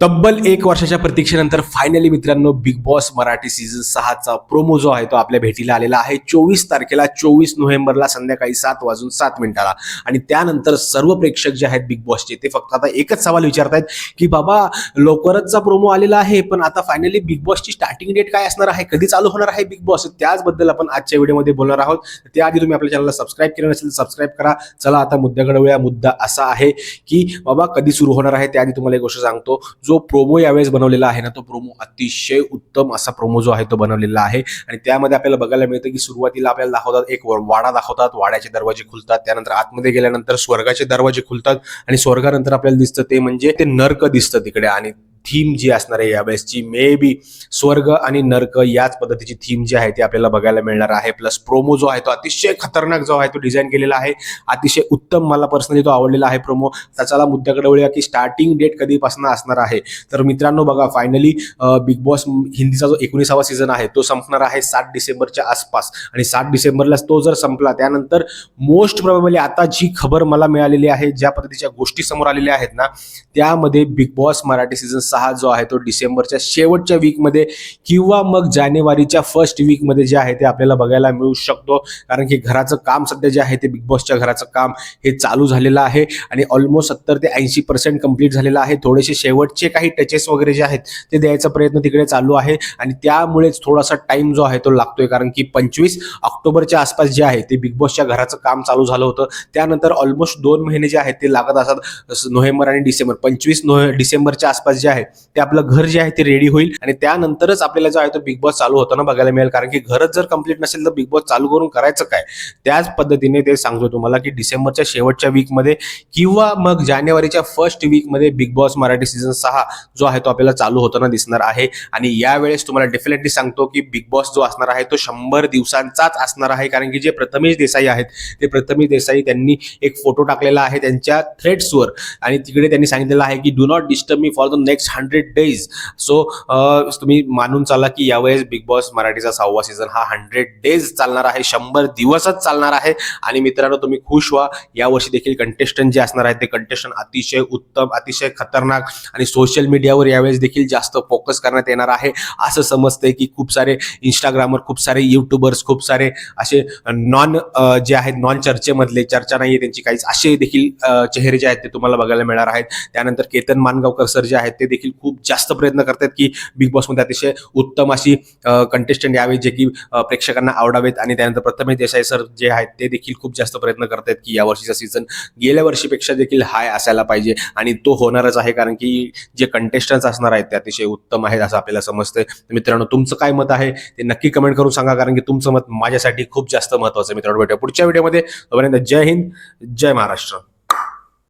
तब्बल एक वर्षाच्या प्रतीक्षेनंतर फायनली मित्रांनो बिग बॉस मराठी सीझन सहाचा प्रोमो जो आहे तो आपल्या भेटीला आलेला आहे. चोवीस तारखेला चोवीस नोव्हेंबरला संध्याकाळी सात वाजून सात मिनिटाला. आणि त्यानंतर सर्व प्रेक्षक जे आहेत बिग बॉसचे ते फक्त आता एकच सवाल विचारतायत की बाबा लवकरचचा प्रोमो आलेला आहे पण आता फायनली बिग बॉसची स्टार्टिंग डेट काय असणार आहे? कधी चालू होणार आहे बिग बॉस त्याचबद्दल आपण आजच्या व्हिडिओमध्ये बोलणार आहोत. त्याआधी तुम्ही आपल्या चॅनलला सबस्क्राईब केलं नसेल तर सबस्क्राईब करा. चला आता मुद्द्याकडे वळूया मुद्दा असा आहे की बाबा कधी सुरू होणार आहे? त्याआधी तुम्हाला एक गोष्ट सांगतो. जो प्रोमो यावेळेस बनवलेला आहे ना तो प्रोमो अतिशय उत्तम असा प्रोमो जो आहे तो बनवलेला आहे. आणि त्यामध्ये आपल्याला बघायला मिळतं की सुरुवातीला आपल्याला दाखवतात एक व- वाडा दाखवतात वाड्याचे दरवाजे खुलतात त्यानंतर आतमध्ये गेल्यानंतर स्वर्गाचे दरवाजे खुलतात आणि स्वर्गानंतर आपल्याला दिसतं ते म्हणजे ते नर्क दिसतं तिकडे आणि थीम जी असणार आहे यावेळेसची मे बी स्वर्ग आणि नर्क याच पद्धतीची थीम जी आहे ती आपल्याला बघायला मिळणार आहे. प्लस प्रोमो जो आहे तो अतिशय खतरनाक जो आहे तो डिझाईन केलेला आहे. अतिशय उत्तम मला पर्सनली तो आवडलेला आहे प्रोमो त्याच्याला मुद्द्याकडे वळूया की स्टार्टिंग डेट कधीपासून असणार आहे. तर मित्रांनो बघा फायनली बिग बॉस हिंदीचा जो एकोणीसावा सीझन आहे तो संपणार आहे सात डिसेंबरच्या आसपास. आणि सात डिसेंबरला तो जर संपला त्यानंतर मोस्ट प्रॉबेबली आता जी खबर मला मिळालेली आहे ज्या पद्धतीच्या गोष्टी समोर आलेल्या आहेत ना त्यामध्ये बिग बॉस मराठी सीझन सहा जो आहे तो डिसेंबरच्या शेवटच्या वीकमध्ये किंवा मग जानेवारीच्या फर्स्ट वीकमध्ये जे आहे ते आपल्याला बघायला मिळू शकतो. कारण की घराचं काम सध्या जे आहे ते बिग बॉसच्या घराचं काम हे चालू झालेलं आहे आणि ऑलमोस्ट सत्तर ते ऐंशी पर्सेंट कंप्लीट झालेलं आहे. थोडेसे शेवटचे काही टचेस वगैरे जे आहेत ते द्यायचा प्रयत्न तिकडे चालू आहे आणि त्यामुळेच थोडासा टाइम जो आहे तो लागतोय. कारण की पंचवीस ऑक्टोबरच्या आसपास जे आहे ते बिग बॉसच्या घराचं काम चालू झालं होतं. त्यानंतर ऑलमोस्ट दोन महिने जे आहेत ते लागत असतात नोव्हेंबर आणि डिसेंबर. पंचवीस नोव्हे डिसेंबरच्या आसपास जे आहे ते आपलं घर जे आहे ते रेडी होईल. आणि त्यानंतरच आपल्याला जो आहे तो बिग बॉस चालू होताना बघायला मिळेल. कारण की घरच जर कंप्लीट नसेल तर बिग बॉस चालू करून करायचं काय? त्याच पद्धतीने ते सांगतो तुम्हाला की डिसेंबरच्या शेवटच्या वीकमध्ये किंवा मग जानेवारीच्या फर्स्ट वीकमध्ये बिग बॉस मराठी सीझन सहा जो आहे तो आपल्याला चालू होताना दिसणार आहे. आणि यावेळेस तुम्हाला डेफिनेटली सांगतो की बिग बॉस जो असणार आहे तो शंभर दिवसांचाच असणार आहे. कारण की जे प्रथमेश देसाई आहेत ते प्रथमेश देसाई त्यांनी एक फोटो टाकलेला आहे त्यांच्या थ्रेड्सवर आणि तिकडे त्यांनी सांगितलेलं आहे की do not disturb me for the next hundred days so तुम्ही मानून चाला की यावेळेस बिग बॉस मराठीचा सहावा सीझन हा हंड्रेड डेज चालणार आहे शंभर दिवसच चालणार आहे. आणि मित्रांनो तुम्ही खुश व्हा. यावर्षी देखील कंटेस्टंट जे असणार आहेत ते कंटेस्टंट अतिशय उत्तम अतिशय खतरनाक आणि सोशल मीडियावर यावेळेस देखील जास्त फोकस करण्यात येणार आहे. असं समजतंय की खूप सारे इंस्टाग्रामवर खूप सारे युट्यूबर्स खूप सारे असे नॉन uh, जे आहेत नॉन चर्चेमधले चर्चा नाही आहे त्यांची काहीच असे देखील uh, चेहरे जे आहेत ते तुम्हाला बघायला मिळणार आहेत. त्यानंतर केतन मानगावकर सर जे आहेत ते देखील खूप जास्त प्रयत्न करतात की बिग बॉसमध्ये अतिशय उत्तम अशी कंटेस्टंट यावे जे की प्रेक्षकांना आवडावेत आणि त्यानंतर प्रथमेश देसाई सर जे आहेत ते देखील खूप जास्त प्रयत्न करतात की यावर्षीचा सीझन गेल्या वर्षीपेक्षा देखील हाय असायला पाहिजे आणि तो होणारच आहे. कारण की जे कंटेस्टंट्स असणार आहेत ते अतिशय उत्तम आहेत असं आपल्याला समजतंय. मित्रांनो तुमचं काय मत आहे? ते नक्की कमेंट करून सांगा. कारण की तुमचं मत माझ्यासाठी खूप जास्त महत्वाचं आहे. मित्रांनो भेटूया पुढच्या व्हिडिओमध्ये तोपर्यंत जय हिंद जय महाराष्ट्र.